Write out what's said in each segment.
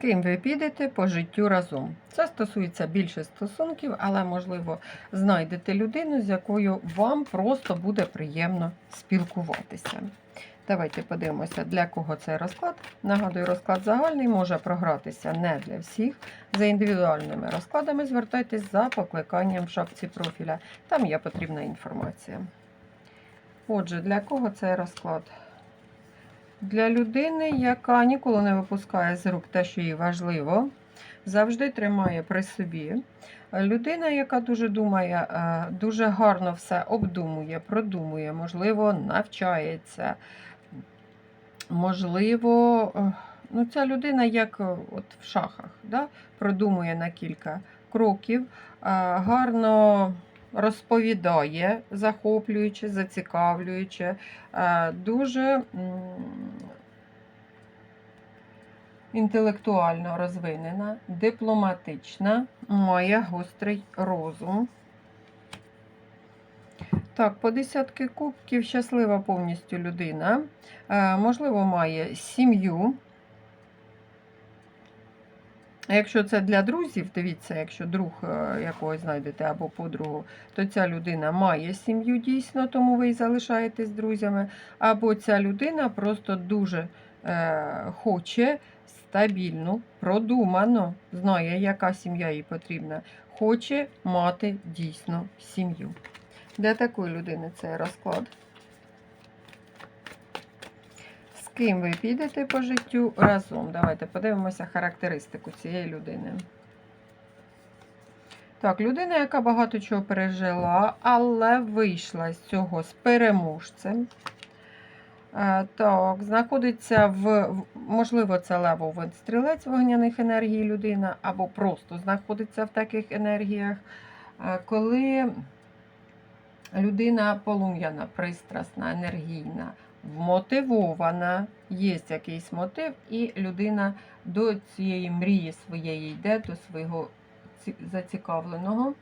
ким ви підете по життю разом. Це стосується більше стосунків, але, можливо, знайдете людину, з якою вам просто буде приємно спілкуватися. Давайте подивимося, для кого цей розклад. Нагадую, розклад загальний може програтися не для всіх. За індивідуальними розкладами звертайтесь за покликанням в шапці профіля. Там є потрібна інформація. Отже, для кого цей розклад? Для людини, яка ніколи не випускає з рук те, що їй важливо, завжди тримає при собі. Людина, яка дуже думає, е, дуже гарно все обдумує, продумує, можливо, навчається. Можливо, е, ну, ця людина, як е, от в шахах, да? продумує на кілька кроків, гарно розповідає, захоплююче, зацікавлююче, дуже інтелектуально розвинена, дипломатична, має гострий розум. Так, по десятки кубків щаслива повністю людина. Е, можливо, має сім'ю. А Якщо це для друзів, дивіться, якщо друг е, якогось знайдете або подругу, то ця людина має сім'ю дійсно, тому ви і залишаєтесь друзями. Або ця людина просто дуже е, хоче стабільну, продумано, знає, яка сім'я їй потрібна, хоче мати дійсно сім'ю. Для такої людини цей розклад. З ким ви підете по життю разом? Давайте подивимося характеристику цієї людини. Так, людина, яка багато чого пережила, але вийшла з цього з переможцем. Е, Так, знаходиться в, можливо, це левовий стрілець вогняних енергій людина, або просто знаходиться в таких енергіях, е, коли людина полум'яна, пристрасна, енергійна, вмотивована, є якийсь мотив, і людина до цієї мрії своєї йде, до свого зацікавленого.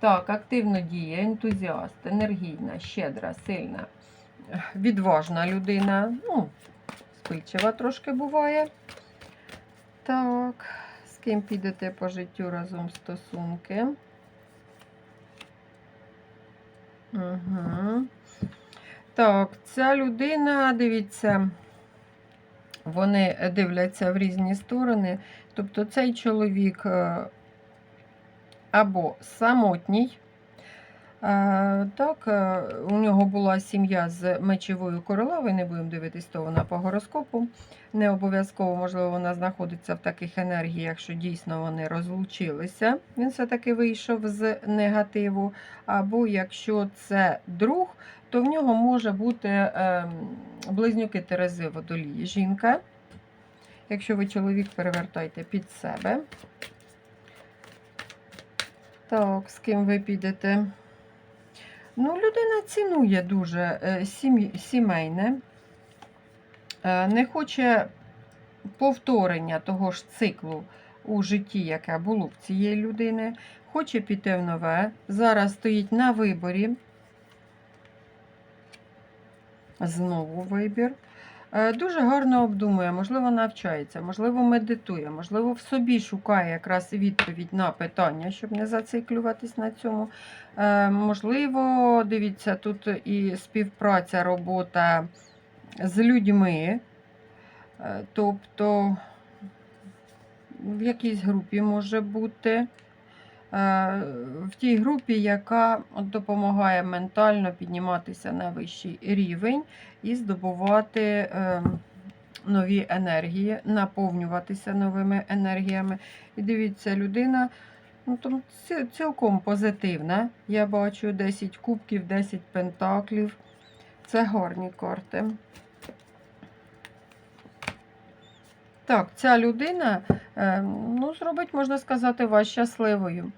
Так, активно діє, ентузіаст, енергійна, щедра, сильна, відважна людина. Ну, спильчива трошки буває. Так, з ким підете по життю разом стосунки? Угу. Так, ця людина, дивіться, вони дивляться в різні сторони. Тобто цей чоловік е, або самотній. Е, Так, е, у нього була сім'я з мечовою королевою, не будемо дивитись, то вона по гороскопу. Не обов'язково, можливо, вона знаходиться в таких енергіях, що дійсно вони розлучилися. Він все-таки вийшов з негативу. Або якщо це друг, то в нього може бути е, близнюки Терези водолії. Жінка. Якщо ви чоловік, перевертайте під себе. Так, з ким ви підете? Ну, людина цінує дуже е, сімейне, е, не хоче повторення того ж циклу у житті, яке було в цієї людини, хоче піти в нове. Зараз стоїть на виборі. Знову вибір. Е, Дуже гарно обдумує, можливо, навчається, можливо, медитує, можливо, в собі шукає якраз відповідь на питання, щоб не зациклюватись на цьому. Е, Можливо, дивіться, тут і співпраця, робота з людьми. Е, Тобто в якійсь групі може бути. Е, В тій групі, яка допомагає ментально підніматися на вищий рівень і здобувати ем, нові енергії, наповнюватися новими енергіями. І дивіться, людина ну, там цілком позитивна. Я бачу 10 кубків, 10 пентаклів. Це гарні карти. Так, ця людина ем, ну, зробить, можна сказати, вас щасливою.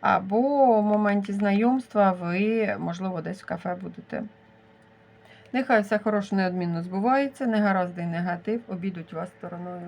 Або в моменті знайомства ви, можливо, десь в кафе будете. Нехай все хороше неодмінно збувається, негаразди і негатив обійдуть вас стороною.